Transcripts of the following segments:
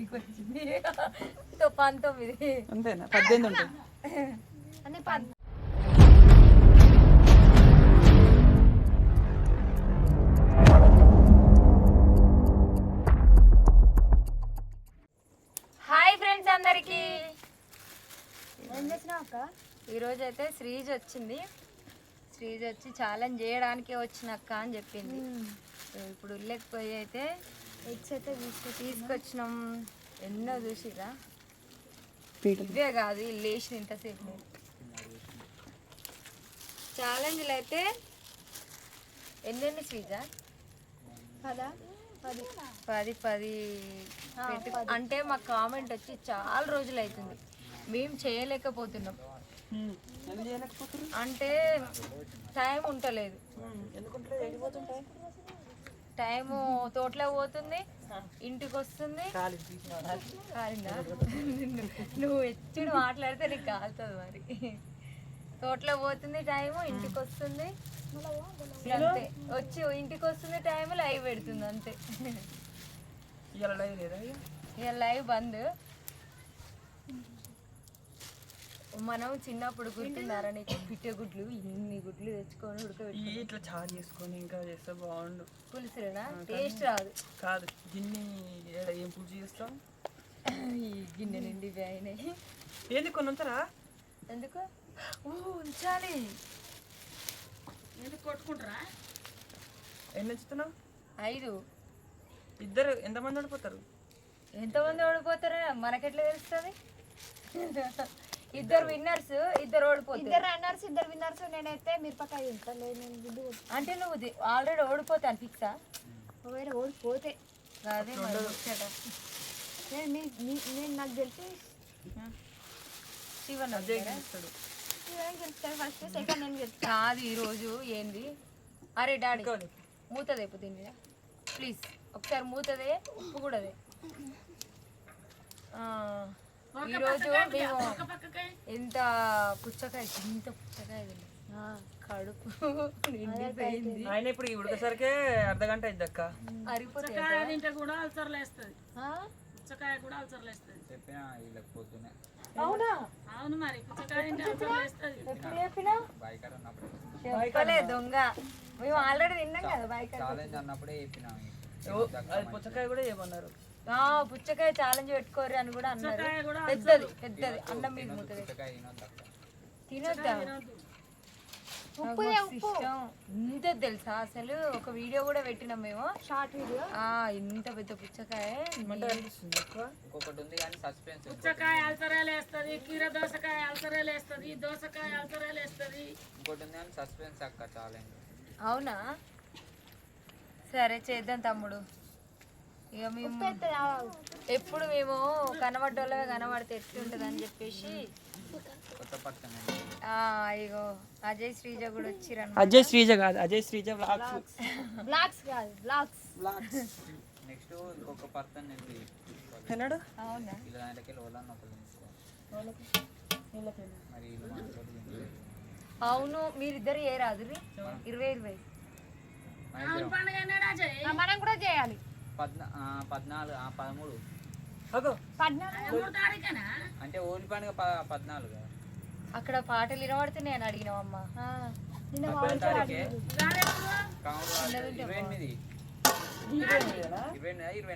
గుడికి వచ్చింది. తో పంతొమ్మిది. అంతేనా? పద్దెనిమిది ఉంటాయి అన్ని పన్ హాయ్ ఫ్రెండ్స్ అందరికి. ఏం చేసినావు అక్క? ఈరోజు అయితే శ్రీజ్ వచ్చింది. శ్రీజ్ వచ్చి ఛాలెంజ్ చేయడానికే వచ్చినక్క అని చెప్పింది. సో ఇప్పుడు ఉల్లేకపోయి అయితే ఎగ్స్ అయితే తీసుకొచ్చి తీసుకొచ్చినాం. ఎన్నో చూసిరా ఇవే కాదు వేసిన ఇంతసేపు. నేను ఛాలెంజ్లు అయితే ఎన్నెన్ని కదా పది? పది. పది పెట్టు అంటే మా కామెంట్ వచ్చి చాలా రోజులు అవుతుంది. మేము చేయలేకపోతున్నాం. అంటే టైం వెళ్ళిపోతుంటాయి టైము తోటలో పోతుంది ఇంటికి వస్తుంది కాలిందా? నువ్వు ఎచ్చుడు మాట్లాడితే నీకు కాలుతుంది మరి. తోటలో పోతుంది టైము ఇంటికి వస్తుంది అంతే. వచ్చి ఇంటికి వస్తుంది టైం లైవ్ పెడుతుంది అంతే. ఇవాళ? ఇక లైవ్ బంద్. మనం చిన్నప్పుడు గుర్తున్నారా నీకు? పిట్టే గుడ్లు ఇన్ని గుడ్లు తెచ్చుకొని ఉడకబెట్టి ఇట్లా చారు చేసుకొని ఇంకా చేస్తే బాగుండు. పులుసులేనా? టేస్ట్ రాదు. కాదు. గిన్నె ఏం పూజ చేస్తాం ఈ గిన్నె నిండి ఇవి అయినాయి. ఏంది కొన్ని ఉంచారా? ఎందుకు? ఓ ఉంచాలి. ఎన్ని ఉంచుతున్నావు? ఐదు. ఇద్దరు ఎంతమంది ఓడిపోతారు? ఎంతమంది ఓడిపోతారో మనకెట్లా తెలుస్తుంది? ఇద్దరు విన్నర్స్ ఇద్దరు ఓడిపోతారు ఇద్దరు రన్నర్స్ ఇద్దరు విన్నర్స్ నేనైతే మిరపకాయ తింటా లేదు నేను గుడ్డు కొట్టు. అంటే నువ్వు ఆల్రెడీ ఓడిపోతాను ఫిక్సా ఒకవేళ ఓడిపోతే. అదే. నేను మీ మీ- నేను నాకు తెలిసి శివన్ వస్తాడా? గెలుస్తాడు. ఫస్ట్ సెకండ్ నేను గెలుస్తాను కాదు ఈరోజు ఏంది? అరే డాడీ. మూత తెప్పు తిండి ప్లీజ్ ఒకసారి మూతదే ఉప్పు కూడా అదే. ఈరోజు మేము ఎంత పుచ్చకాయ ఇంత పుచ్చకాయ. కడుపు నిండిపోయింది. ఆయన ఇప్పుడు ఈ ఉడకసరికే అర్ధ గంట అయింది అక్క. తింటే కూడా అల్సర్లు వేస్తుంది? పుచ్చకాయ కూడా అల్సర్లు వేస్తుంది చెప్పినా వీళ్ళకి పొద్దునే అవునా? అవును మరి పుచ్చకాయ తింటే అల్సర్లు వేస్తుంది ఎప్పుడు చెప్పినా? బైకర్ చెప్పలే దొంగ. మేము ఆల్రెడీ తిన్నాం కదా బైక్ ఛాలెంజ్ అన్నప్పుడే చెప్పినా. అది పుచ్చకాయ కూడా చేయమన్నారు పుచ్చకాయ ఛాలెంజ్ పెట్టుకోరు అని కూడా అన్నారు. పెద్దది పెద్దది అన్నం మీద ముద్దది పుచ్చకాయ తినొద్దు ఉప్పు ఇంత తెలుసా? అసలు ఒక వీడియో కూడా పెట్టినాం మేము. Short video? ఆ ఇంత పెద్ద పుచ్చకాయ. ఏమంటే అనిపిస్తుంది ఎక్కువ? ఇంకొకటి ఉంది కానీ సస్పెన్స్ పుచ్చకాయ అల్సరేలు వేస్తుంది కీర దోసకాయ అల్సరేలు వేస్తుంది దోసకాయ అల్సరేలు వేస్తుంది ఇంకోటి ఉంది కానీ సస్పెన్స్ అక్క ఛాలెంజ్ అవునా? సరే చేద్దాం తమ్ముడు. ఇక మేము ఎప్పుడు మేము కనబడ్డోళ్ళగా కనబడితే ఎట్లుంటుంది అని చెప్పేసి ఇగో అజయ్ శ్రీజ కూడా వచ్చిరన్న అజయ్ శ్రీజ కాదు అజయ్ శ్రీజ బ్లాగ్స్ కాదు బ్లాగ్స్ నెక్స్ట్ ఇంకొక పర్సన్ ఉంది. ఎన్నాడు? అవునా? లోలన్న ఒకళ్ళు తీసుకో మరి. అవును మీరిద్దరు ఏ రాదు ఇరవై ఇరవై మనం కూడా చేయాలి. పద్నా పద్నాలుగు పదమూడు. అంటే ఓలి పండుగ పద్నాలుగు. అక్కడ పాటలు ఎప్పుడు? కౌంట్ కాదు. ఇరవై ఎనిమిది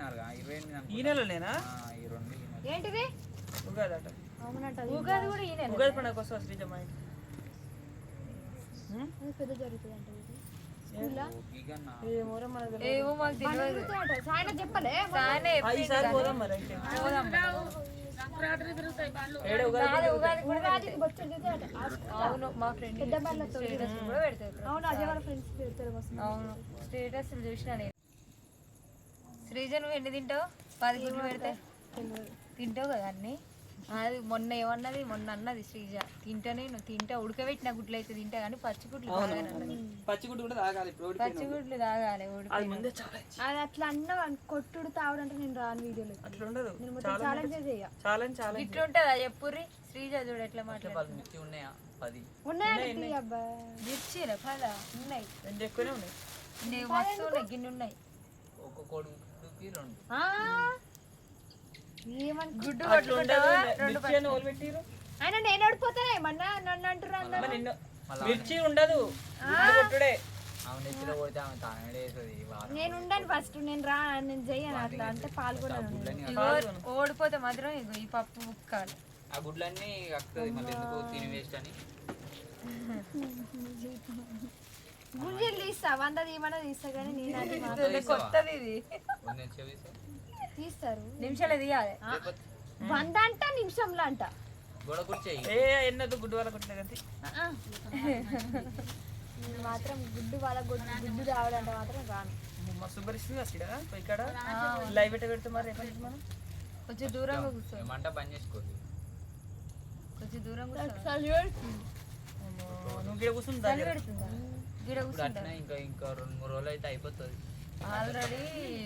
నాలుగు ఇరవై ఎనిమిది. ఈ. ఏంటిది? ఉగాది అట అవునంట ఉగాది కూడా ఉగాది పండుగ అది పెద్ద జరుగుతుంది ఏమో మాకు తెలియదు. సాయన చెప్పలే? సాయనే అవును మా ఫ్రెండ్ స్టేటస్ కూడా పెడతారు అవును స్టేటస్ చూసిన నేను. శ్రీజ నువ్వు ఎన్ని తింటావు? పది గుడ్లు పెడితే? తింటావు కదా అన్ని? అది మొన్న ఏమన్నది? మొన్న అన్నది శ్రీజ. తింటా నేను తింటా ఉడకబెట్టిన గుడ్లు అయితే తింటా కానీ పచ్చి గుడ్లు తాగాను అన్నది పచ్చిగుడ్డు కూడా తాగాలి పచ్చి గుడ్లు తాగాలి అది అట్లా అన్న కొట్టుడు తావడంటే నేను రాను వీడియోలో అట్లా ఉండదు. ఛాలెంజ్ చేయ. ఛాలెంజ్ చాలా ఇట్లుంటుందా చెప్పుర్రి శ్రీజ చూడు ఎట్లా మాట్లాడు పది మిర్చి ఉన్నాయా? పది. ఉన్నాయండి అబ్బా. ఇచ్చిరా పదా. ఉన్నాయి. రెండు ఎక్కువనే ఉన్నాయి. మస్తు ఉన్నాయి గిన్నె ఉన్నాయి. ఒక్క కొడుకుకి రెండు ఆయన నేను ఓడిపోతానే ఏమన్నా నన్ను మిర్చి ఉండదు. గుడ్డు కొట్టుడే. నేను ఉండను ఫస్ట్ నేను రా నేను చెయ్యను అట్లా అంటే పాల్గొనను గుడ్లన్నీ ఇగో ఓడిపోతే మాత్రం ఇగో ఈ పప్పు ముక్కాలి ఆ గుడ్లన్నీ తిని వేస్ట్ అని. గుంజీలు తీస్తా వంద తీయమన్నా తీస్తా కానీ నేను కొత్తది ఇది. తీస్తారు. నిమిషాలు తీయాలి వంద అంట నిమిషంలో అంట ఏ ఎన్నదు గుడ్డు వాళ్ళ కొట్టలేదు మాత్రం గుడ్డు వాళ్ళ గుడ్డు గుడ్డు రావాలంటే మాత్రం రాను. మస్తు పరిస్థితి అసలు ఇక్కడ లైవ్ పెట్ట పెడితే మరి? మనం? కొంచెం దూరంగా కూర్చో. ఏమంట పని చేసుకోదు కొంచెం దూరం కూర్చో. అమ్మో, నువ్వు కూర్చుంది గిడ. కూర్చుంటా ఇంకా ఇంకా రెండు మూడు రోజులు అయితే అయిపోతుంది. ఆల్రెడీ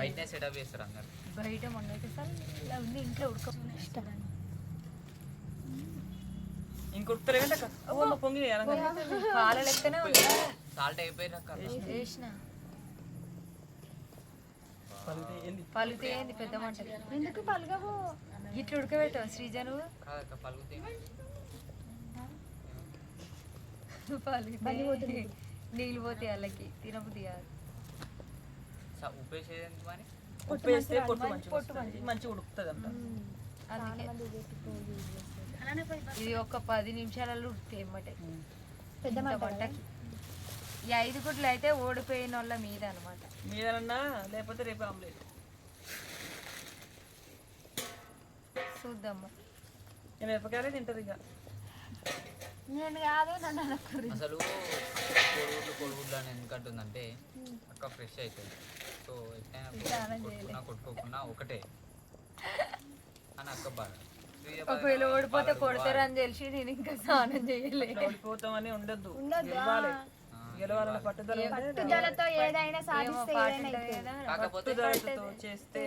బయటనే సెటప్ చేస్తారు అందరు. బయట మొన్న అయితే చల్లగా ఉంది ఇంట్లో ఉడక ఇంకొడతలేదంటే అవ్వ పొంగి పాల లెక్కనే ఉంది. సాల్ట్ అయిపోయిన చేసిన పలుతే ఏంది పెద్ద మంట. ఎందుకు పలగవు? ఇట్లా ఉడకబెట్టావు శ్రీజ నువ్వు కాదక్క పలుకుతే పలితే నీళ్ళు పోతే వాళ్ళకి తినబుద్ధి కాదు. మరి? ఉప్పు వేస్తే పొట్టు మంచిగా మంచిగా ఉడుకుతుంది అంట ఇది ఒక పది నిమిషాలలో ఉడితే ఏమంటే పెద్ద ఈ ఐదు గుడ్లు అయితే ఓడిపోయిన వాళ్ళ మీద అనమాట మీదనన్నా లేకపోతే రేపు ఆమ్లెట్. చూద్దాం నేను మిరపకాయలే తింటారు ఇక. నేను కాదు నన్ను అనకూడదు అసలు కోడిగుడ్లు కోడిగుడ్లు అని ఎందుకంటుందంటే అక్క ఫ్రెష్ అవుతుంది సో కొట్టుకోకున్నా ఒకటే. అని అక్క బాధ. ఒకవేళ ఓడిపోతే కొడతారు అని తెలిసి నేను ఇంకా స్నానం చేయలే. ఓడిపోతామని ఉండద్దు. ఉండొద్దు? గెలవాలి. గెలవాలన్న పట్టుదల పట్టుదలతో ఏదైనా సాధిస్తే పట్టుదలతో చేస్తే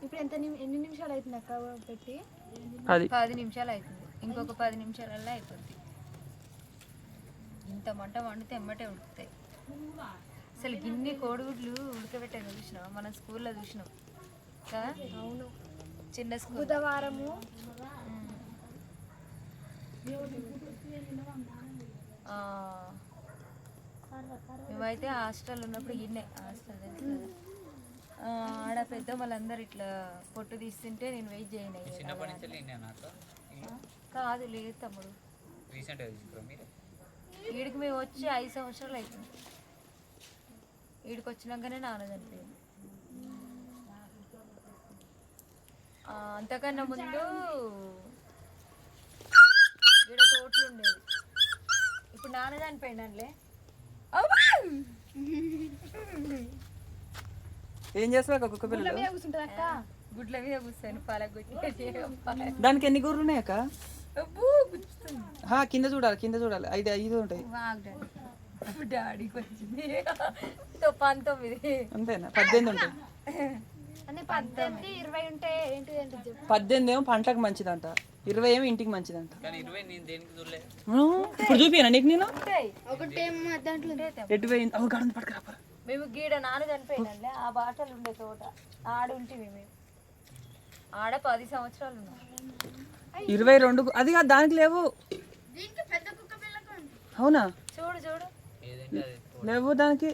ఇప్పుడు ఎంత ఎన్ని నిమిషాలు అవుతుంది అక్క పెట్టి? అది పది నిమిషాలు అవుతుంది. ఇంకొక పది నిమిషాలలో అయిపోద్ది ఇంత మంట వండితే ఎమ్మటే ఉడుకుతాయి. అసలు గిన్ని కోడిగుడ్లు ఉడకబెట్టాను చూసినాం మనం స్కూల్లో చూసినాం. కదా? అవును. చిన్న స్కూల్. బుధవారము. ఆ, మేమైతే హాస్టల్ ఉన్నప్పుడు గిన్నె. హాస్టల్ తెలుసు కదా. ఆ, ఆడ పెద్ద వాళ్ళందరూ ఇట్లా పొట్టు తీస్తుంటే నేను వెయిట్ చేయను కాదు లేదు తమ్ముడు. రీసెంట్గా తీసుకురా మీరు? వీడికి మేము వచ్చి ఐదు సంవత్సరాలు అవుతుంది వీడికి వచ్చినాకనే నాన్న చనిపోయింది అంతకన్నా ముందు ఈడ తోటలు ఉండేది ఇప్పుడు నాన్న చనిపోయిండలే ఏం చేస్తావు ఒక్కొక్క పిల్లలు? గుడ్ల మీద కూర్చొని పాలగొట్టి దానికి ఎన్ని గూర్లు ఉన్నాయి కింద చూడాలి కింద చూడాలి. ఐదు ఐదు ఉంటాయి. డాడీకి వచ్చింది పంతొమ్మిది. అంతేనా? పద్దెనిమిది ఉంటాయి. అన్ని పద్దెనిమిది ఏమో పంటకు మంచిదంట. ఇరవై ఏమో ఇంటికి మంచిదంట. ఇప్పుడు చూపినా నీకు నేను? ఎటు పోయింది? అవి గడని పట్టుకురా మేము గీడ నాన్న చనిపోయినండి ఆ బాటలు ఉండే తోట. ఆడ ఉంటివి మేము. ఆడ పది సంవత్సరాలు ఉన్నాం. ఇరవై రెండు అది కాదు దానికి లేవు. అవునా? చూడు చూడు. లేవు దానికి.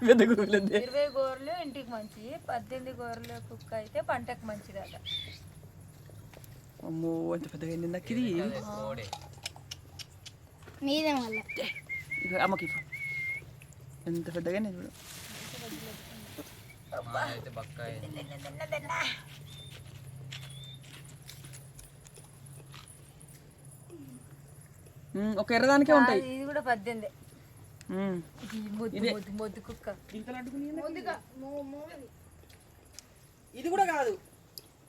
పెద్ద. ఇరవై గోర్లు ఇంటికి మంచి పద్దెనిమిది గోర్ల కుక్క అయితే పంటకు మంచిదట. అమ్మో ఎంత పెద్దగా అయింది నాకు ఇది. నీదే మళ్ళీ. అమ్మకి. ఎంత పెద్దగా అయింది చూడు మా అయితే బక్కాయ ఉమ్, ఒక ఎర్రదానికే ఉంటాయి. ఇది కూడా పద్దెనిమిది. ఇది కూడా కాదు.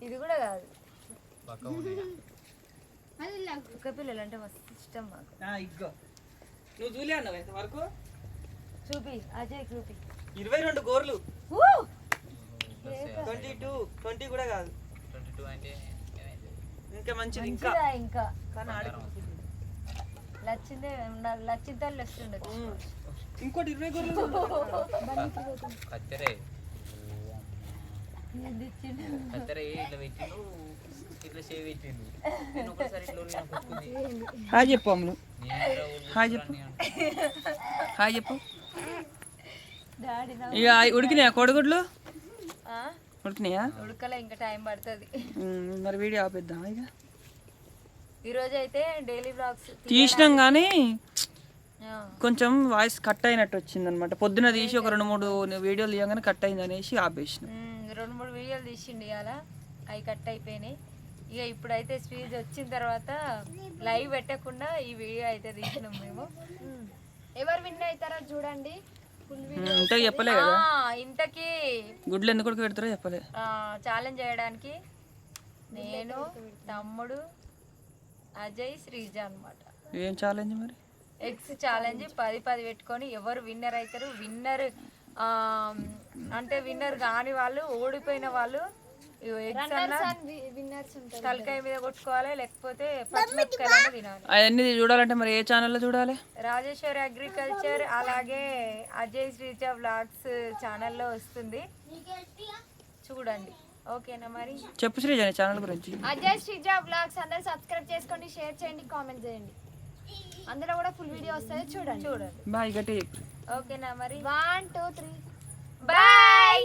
ఇది కూడా కాదు. కుక్క పిల్లలు అంటే మస్తు ఇష్టం మాకు. ఇగ్గో. నువ్వు చూలే అన్నావు ఇంతవరకు చూపి అజయ్ చూపి. ఇరవై రెండు గోర్లు. ఊ! ట్వంటీ టూ ట్వంటీ కూడా కాదు. ఇంకా మంచిది ఇంకా. ఇంకా? కానీ ఆడి లచ్చిందే ఉండాలి. ఇంకోటి ఇరవై గొర్రెలు కత్తెరే. కత్తెర ఇట్లా పెట్టిండు ఇట్లా సేవ్ పెట్టిండు. నేను ఒకసారి ఇట్లా ఊరికిన కుట్టుకుంది హాయ్ చెప్పు అమ్ములు. హాయ్ చెప్పు. హాయ్ చెప్పు. డాడీ నా ఇక ఉడికినాయా కోడిగుడ్లు? ఆ? ఉడికినాయా? ఉడకలే ఇంకా టైం పడుతుంది. మరి వీడియో ఆపేద్దాం ఇక? ఈరోజు అయితే డైలీ బ్లాగ్స్ తీసినాం కానీ కొంచెం వాయిస్ కట్ అయినట్టు వచ్చింది అనమాట పొద్దున తీసి ఒక రెండు మూడు వీడియోలు తీయగానే కట్ అయింది అనేసి ఆపేసిన. రెండు మూడు వీడియోలు తీసిండి ఇవాళ అవి కట్ అయిపోయినాయి. ఇక ఇప్పుడైతే స్పీచ్ వచ్చిన తర్వాత లైవ్ పెట్టకుండా ఈ వీడియో అయితే తీసినాం మేము. ఎవరు విన్ అవుతారో చూడండి. ఇంతకు చెప్పలే కదా? ఆ, ఇంతకీ గుడ్లు ఎందుకు పెడతారో చెప్పలే. ఛాలెంజ్ చేయడానికి నేను తమ్ముడు అజయ్ శ్రీజ అన్నమాట. ఏం ఛాలెంజ్ మరి? ఎగ్స్ ఛాలెంజ్ పది పది పెట్టుకొని ఎవరు విన్నర్ అవుతారు? విన్నర్ అంటే విన్నర్ కాని వాళ్ళు ఓడిపోయిన వాళ్ళు ఎగ్స్ అన్న విన్నర్స్ ఉంటారు తలకాయ మీద కొట్టుకోవాలి లేకపోతే పచ్చిమిరపకాయలు తినాలి అవన్నీ చూడాలంటే మరి ఏ ఛానల్లో చూడాలి? రాజేశ్వరి అగ్రికల్చర్ అలాగే అజయ్ శ్రీజ వ్లాగ్స్ ఛానల్లో వస్తుంది. చూడండి. ఓకేనా మరి? చెప్పు శ్రీజ నీ ఛానల్ గురించి. అజయ్ శ్రీజ బ్లాగ్స్ అందరు సబ్స్క్రైబ్ చేసుకోండి షేర్ చేయండి కామెంట్ చేయండి. అందులో కూడా ఫుల్ వీడియో వస్తుంది చూడండి. చూడండి. బాయ్ గట్టి ఓకేనా మరి? One two three bye